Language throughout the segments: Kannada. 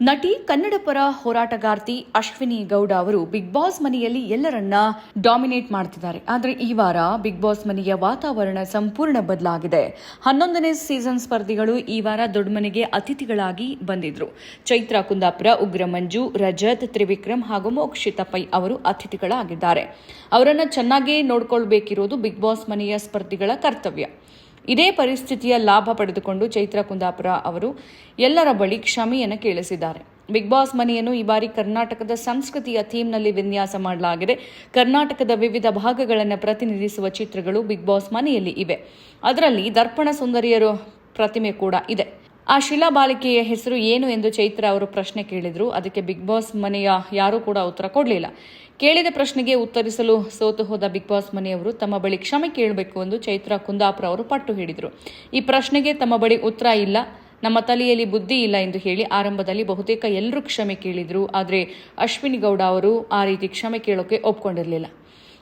ನಟಿ ಕನ್ನಡ ಪರ ಹೋರಾಟಗಾರ್ತಿ ಅಶ್ವಿನಿ ಗೌಡ ಅವರು ಬಿಗ್ ಬಾಸ್ ಮನೆಯಲ್ಲಿ ಎಲ್ಲರನ್ನ ಡಾಮಿನೇಟ್ ಮಾಡ್ತಿದ್ದಾರೆ. ಆದರೆ ಈ ವಾರ ಬಿಗ್ ಬಾಸ್ ಮನೆಯ ವಾತಾವರಣ ಸಂಪೂರ್ಣ ಬದಲಾಗಿದೆ. ಹನ್ನೊಂದನೇ ಸೀಸನ್ ಸ್ಪರ್ಧಿಗಳು ಈ ವಾರ ದೊಡ್ಡ ಮನೆಗೆ ಅತಿಥಿಗಳಾಗಿ ಬಂದಿದ್ರು. ಚೈತ್ರ ಕುಂದಾಪುರ, ಉಗ್ರ ಮಂಜು, ರಜತ್, ತ್ರಿವಿಕ್ರಮ್ ಹಾಗೂ ಮೋಕ್ಷಿತ ಪೈ ಅವರು ಅತಿಥಿಗಳಾಗಿದ್ದಾರೆ. ಅವರನ್ನು ಚೆನ್ನಾಗಿ ನೋಡ್ಕೊಳ್ಬೇಕಿರೋದು ಬಿಗ್ ಬಾಸ್ ಮನೆಯ ಸ್ಪರ್ಧಿಗಳ ಕರ್ತವ್ಯ. ಇದೇ ಪರಿಸ್ಥಿತಿಯ ಲಾಭ ಪಡೆದುಕೊಂಡು ಚೈತ್ರ ಕುಂದಾಪುರ ಅವರು ಎಲ್ಲರ ಬಳಿ ಕ್ಷಮೆಯನ್ನು ಕೇಳಿಸಿದ್ದಾರೆ. ಬಿಗ್ ಬಾಸ್ ಮನೆಯನ್ನು ಈ ಬಾರಿ ಕರ್ನಾಟಕದ ಸಂಸ್ಕೃತಿಯ ಥೀಮ್ನಲ್ಲಿ ವಿನ್ಯಾಸ ಮಾಡಲಾಗಿದೆ. ಕರ್ನಾಟಕದ ವಿವಿಧ ಭಾಗಗಳನ್ನು ಪ್ರತಿನಿಧಿಸುವ ಚಿತ್ರಗಳು ಬಿಗ್ ಬಾಸ್ ಮನೆಯಲ್ಲಿ ಇವೆ. ಅದರಲ್ಲಿ ದರ್ಪಣ ಸುಂದರಿಯರು ಪ್ರತಿಮೆ ಕೂಡ ಇದೆ. ಆ ಶಿಲಾ ಬಾಲಿಕೆಯ ಹೆಸರು ಏನು ಎಂದು ಚೈತ್ರ ಅವರು ಪ್ರಶ್ನೆ ಕೇಳಿದರು. ಅದಕ್ಕೆ ಬಿಗ್ ಬಾಸ್ ಮನೆಯ ಯಾರೂ ಕೂಡ ಉತ್ತರ ಕೊಡಲಿಲ್ಲ. ಕೇಳಿದ ಪ್ರಶ್ನೆಗೆ ಉತ್ತರಿಸಲು ಸೋತು ಹೋದ ಬಿಗ್ ಬಾಸ್ ಮನೆಯವರು ತಮ್ಮ ಬಳಿ ಕ್ಷಮೆ ಕೇಳಬೇಕು ಎಂದು ಚೈತ್ರ ಕುಂದಾಪುರ ಅವರು ಪಟ್ಟು ಹಿಡಿದರು. ಈ ಪ್ರಶ್ನೆಗೆ ತಮ್ಮ ಬಳಿ ಉತ್ತರ ಇಲ್ಲ. ನಮ್ಮ ತಲೆಯಲ್ಲಿ ಬುದ್ಧಿ ಇಲ್ಲ ಎಂದು ಹೇಳಿ ಆರಂಭದಲ್ಲಿ ಬಹುತೇಕ ಎಲ್ಲರೂ ಕ್ಷಮೆ ಕೇಳಿದರು. ಆದರೆ ಅಶ್ವಿನಿ ಗೌಡ ಅವರು ಆ ರೀತಿ ಕ್ಷಮೆ ಕೇಳೋಕೆ ಒಪ್ಕೊಂಡಿರಲಿಲ್ಲ.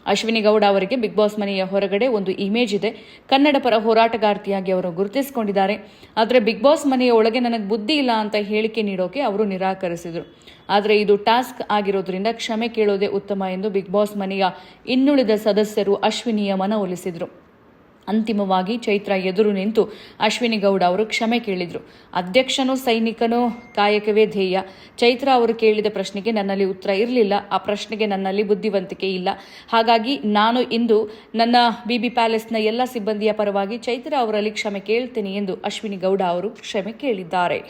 ಅಶ್ವಿನಿ ಗೌಡ ಅವರಿಗೆ ಬಿಗ್ ಬಾಸ್ ಮನೆಯ ಹೊರಗಡೆ ಒಂದು ಇಮೇಜ್ ಇದೆ. ಕನ್ನಡ ಪರ ಹೋರಾಟಗಾರ್ತಿಯಾಗಿ ಅವರು ಗುರುತಿಸಿಕೊಂಡಿದ್ದಾರೆ. ಆದರೆ ಬಿಗ್ ಬಾಸ್ ಮನೆಯ ಒಳಗೆ ನನಗೆ ಬುದ್ಧಿ ಇಲ್ಲ ಅಂತ ಹೇಳಿಕೆ ನೀಡೋಕೆ ಅವರು ನಿರಾಕರಿಸಿದರು. ಆದರೆ ಇದು ಟಾಸ್ಕ್ ಆಗಿರೋದ್ರಿಂದ ಕ್ಷಮೆ ಕೇಳೋದೇ ಉತ್ತಮ ಎಂದು ಬಿಗ್ ಬಾಸ್ ಮನೆಯ ಇನ್ನುಳಿದ ಸದಸ್ಯರು ಅಶ್ವಿನಿಯ ಮನವೊಲಿಸಿದರು ಅಂತಿಮವಾಗಿ ಚೈತ್ರ ಎದುರು ನಿಂತು ಅಶ್ವಿನಿ ಗೌಡ ಅವರು ಕ್ಷಮೆ ಕೇಳಿದರು. ಅಧ್ಯಕ್ಷನೂ ಸೈನಿಕನೂ ಕಾಯಕವೇ ಧ್ಯೇಯ. ಚೈತ್ರ ಅವರು ಕೇಳಿದ ಪ್ರಶ್ನೆಗೆ ನನ್ನಲ್ಲಿ ಉತ್ತರ ಇರಲಿಲ್ಲ. ಆ ಪ್ರಶ್ನೆಗೆ ನನ್ನಲ್ಲಿ ಬುದ್ಧಿವಂತಿಕೆ ಇಲ್ಲ. ಹಾಗಾಗಿ ನಾನು ಇಂದು ನನ್ನ ಬಿಬಿ ಪ್ಯಾಲೇಸ್ನ ಎಲ್ಲ ಸಿಬ್ಬಂದಿಯ ಪರವಾಗಿ ಚೈತ್ರ ಅವರಲ್ಲಿ ಕ್ಷಮೆ ಕೇಳ್ತೀನಿ ಎಂದು ಅಶ್ವಿನಿ ಗೌಡ ಅವರು ಕ್ಷಮೆ ಕೇಳಿದ್ದಾರೆ.